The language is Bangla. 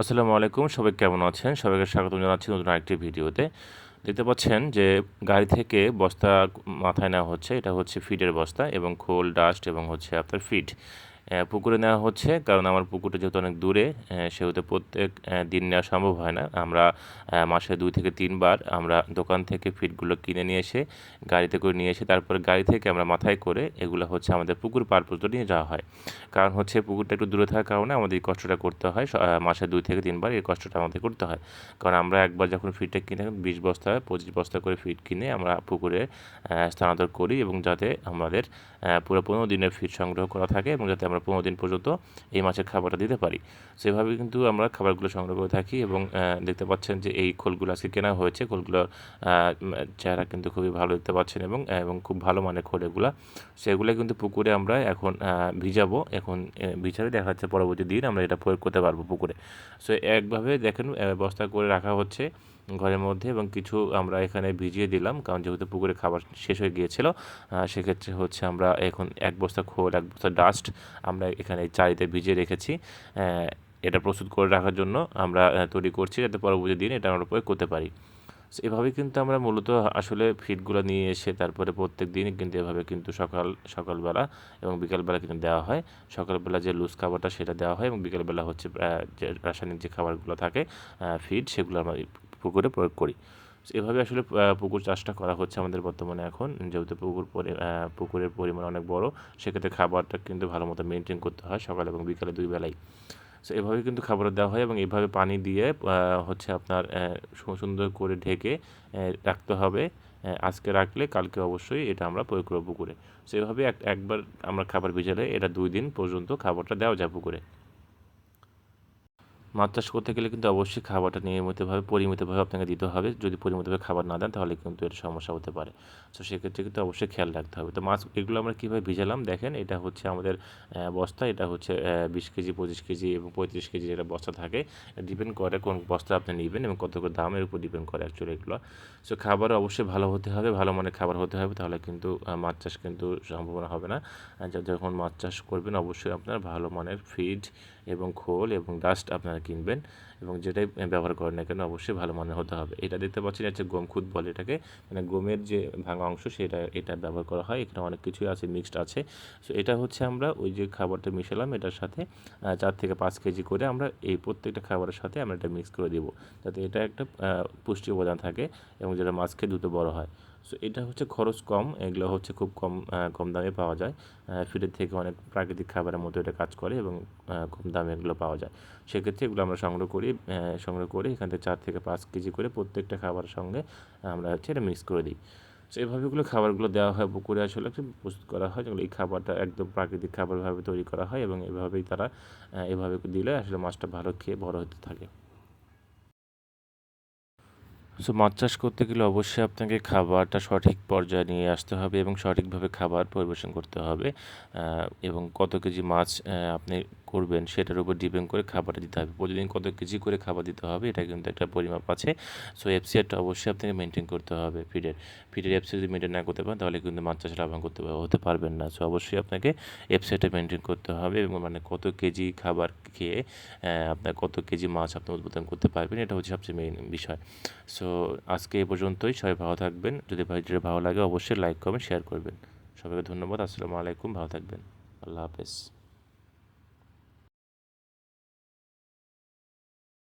আসসালামু আলাইকুম, সবাই কেমন আছেন? সবাইকে স্বাগত জানাচ্ছি নতুন আরেকটি ভিডিওতে। দেখতে পাচ্ছেন যে গাড়ি থেকে বস্তা মাথায় নেওয়া হচ্ছে, এটা হচ্ছে ফিডের বস্তা এবং খোল, ডাস্ট এবং হচ্ছে আপনার ফিড। পুকুরে নেওয়া হচ্ছে, কারণ আমার পুকুরটা যেহেতু অনেক দূরে সেহেতু প্রত্যেক দিন নেওয়া সম্ভব হয় না। আমরা মাসে দুই থেকে তিনবার আমরা দোকান থেকে ফিডগুলো কিনে নিয়ে এসে, গাড়িতে করে নিয়ে এসে, তারপরে গাড়ি থেকে আমরা মাথায় করে এগুলো হচ্ছে আমাদের পুকুর পার পর্যন্ত নিয়ে যাওয়া হয়। কারণ হচ্ছে পুকুরটা একটু দূরে থাকার কারণে আমাদের এই কষ্টটা করতে হয় মাসে দুই থেকে তিনবার এই কষ্টটা আমাদের করতে হয়। কারণ আমরা একবার যখন ফিডটা কিনে বিশ বস্তা, পঁচিশ বস্তা করে ফিড কিনে আমরা পুকুরে স্থানান্তর করি এবং যাতে আমাদের পুরো পনেরো দিনের ফিড সংগ্রহ করা থাকে এবং যাতে আমরা আমরা পনেরো দিন পর্যন্ত এই মাছের খাবারটা দিতে পারি। সেভাবে কিন্তু আমরা খাবারগুলো সংগ্রহ করে থাকি এবং দেখতে পাচ্ছেন যে এই খোলগুলো আজকে কেনা হয়েছে। খোলগুলোর চেহারা কিন্তু খুবই ভালো দেখতে পাচ্ছেন এবং এবং খুব ভালো মানের খোল এগুলো। সেগুলো কিন্তু পুকুরে আমরা এখন ভিজাবো। এখন ভিজালে দেখা যাচ্ছে পরবর্তী দিন আমরা এটা প্রয়োগ করতে পারব পুকুরে। সো একভাবে দেখেন বস্তা করে রাখা হচ্ছে। ঘরের মধ্যে এবং কিছু আমরা এখানে ভিজিয়ে দিলাম, কারণ যেহেতু পুকুরে খাবার শেষ হয়ে গিয়েছিল সেক্ষেত্রে হচ্ছে আমরা এখন এক বস্তা খোল, এক বস্তা ডাস্ট আমরা এখানে চারিতে ভিজিয়ে রেখেছি। এটা প্রস্তুত করে রাখার জন্য আমরা তৈরি করছি, যাতে পরবর্তী দিন এটা আমরা প্রয়োগ করতে পারি। এভাবে কিন্তু আমরা মূলত আসলে ফিডগুলো নিয়ে এসে তারপরে প্রত্যেক দিনই কিন্তু এভাবে কিন্তু সকাল, সকালবেলা এবং বিকালবেলা কিন্তু দেওয়া হয়। সকালবেলা যে লুজ খাবারটা সেটা দেওয়া হয় এবং বিকালবেলা হচ্ছে রাসায়নিক যে খাবারগুলো থাকে ফিড সেগুলো আমরা পুকুরে প্রয়োগ করি। এভাবে আসলে পুকুর চাষটা করা হচ্ছে আমাদের বর্তমানে এখন। যেহেতু পুকুর পুকুরের পরিমাণ অনেক বড়, সেক্ষেত্রে খাবারটা কিন্তু ভালো মতো মেনটেন করতে হয় সকাল এবং বিকালে দুই বেলাই। সো এভাবে কিন্তু খাবার দেওয়া হয় এবং এভাবে পানি দিয়ে হচ্ছে আপনার সুন্দর করে ঢেকে রাখতে হবে। আজকে রাখলে কালকে অবশ্যই এটা আমরা প্রয়োগ করব পুকুরে। সেভাবে একবার আমরা খাবার ভিজালে এটা দুই দিন পর্যন্ত খাবারটা দেওয়া যায় পুকুরে। মাছ চাষ করতে গেলে কিন্তু অবশ্যই খাবারটা নিয়মিতভাবে, পরিমিতভাবে আপনাকে দিতে হবে। যদি পরিমিতভাবে খাবার না দেন, তাহলে কিন্তু এটা সমস্যা হতে পারে। তো সেক্ষেত্রে কিন্তু অবশ্যই খেয়াল রাখতে হবে। তো মাছ, এগুলো আমরা কীভাবে ভিজালাম? দেখেন, এটা হচ্ছে আমাদের বস্তা। এটা হচ্ছে বিশ কেজি, পঁচিশ কেজি এবং পঁয়ত্রিশ কেজি যেটা বস্তা থাকে ডিপেন্ড করে কোন বস্তা আপনি নেবেন এবং কত করে দামের উপর ডিপেন্ড করে অ্যাকচুয়ালি এগুলো। সো খাবার অবশ্যই ভালো হতে হবে, ভালো মানের খাবার হতে হবে, তাহলে কিন্তু মাছ চাষ কিন্তু সম্ভাবনা হবে না। যখন মাছ চাষ করবেন, অবশ্যই আপনার ভালো মানের ফিড এবং খোল এবং ডাস্ট আপনারা কিনবেন এবং যেটাই ব্যবহার করেন না কেন অবশ্যই ভালো মানের হতে হবে। এটা দেখতে পাচ্ছেন হচ্ছে গম খুদ বলে এটাকে। মানে গমের যে ভাঙা অংশ সেটা, এটা ব্যবহার করা হয়। এখানে অনেক কিছুই আছে মিক্সড আছে। সো এটা হচ্ছে আমরা ওই যে খাবারটা মিশালাম, এটার সাথে চার থেকে পাঁচ কেজি করে আমরা এই প্রত্যেকটা খাবারের সাথে আমরা এটা মিক্স করে দিব। যাতে এটা একটা পুষ্টি উপাদান থাকে এবং যেটা মাছকে দ্রুত বড় হয়। সো এটা হচ্ছে খরচ কম, এগুলো হচ্ছে খুব কম কম দামে পাওয়া যায়। ফিডের থেকে অনেক প্রাকৃতিক খাবারের মতো এটা কাজ করে এবং কম দামে এগুলো পাওয়া যায়। সেক্ষেত্রে এগুলো আমরা সংগ্রহ করি সংগ্রহ করে এখান থেকে চার থেকে পাঁচ কেজি করে প্রত্যেকটা খাবারের সঙ্গে আমরা হচ্ছে এটা মিক্স করে দিই। সো এইভাবে এগুলো খাবারগুলো দেওয়া হয়, পুকুরে আসলে প্রস্তুত করা হয়, যেগুলো এই খাবারটা একদম প্রাকৃতিক খাবারভাবে তৈরি করা হয় এবং এভাবেই তারা এভাবে দিলে আসলে মাছটা ভালো খেয়ে বড় হতে থাকে। সো মাছ চাষ করতে গেলে অবশ্যই আপনাকে খাবারটা সঠিক পর্যায়ে নিয়ে আসতে হবে এবং সঠিকভাবে খাবার পরিবেশন করতে হবে এবং কত কেজি মাছ আপনি করবেন, সেটার উপর ডিপেন্ড করে খাবারটা দিতে হবে। প্রতিদিন কত কেজি করে খাবার দিতে হবে, এটা কিন্তু একটা পরিমাপ আছে। সো এফসিআরটা অবশ্যই আপনাকে মেনটেন করতে হবে ফিডের ফিডের এফসি যদি মেনটেন না করতে পারেন, তাহলে কিন্তু মাছ চাষ লাভবান করতে হতে পারবেন না। সো অবশ্যই আপনাকে এফসিআরটা মেনটেন করতে হবে এবং মানে কত কেজি খাবার খেয়ে আপনার কত কেজি মাছ আপনি উৎপাদন করতে পারবেন, এটা হচ্ছে সবচেয়ে মেইন বিষয়। সো আজকে এ পর্যন্তই। সবাই ভালো থাকবেন। যদি ভিডিওটা ভালো লাগে, অবশ্যই লাইক কমেন্ট শেয়ার করবেন। সবাইকে ধন্যবাদ। আসসালামু আলাইকুম। ভালো থাকবেন। আল্লাহ হাফেজ।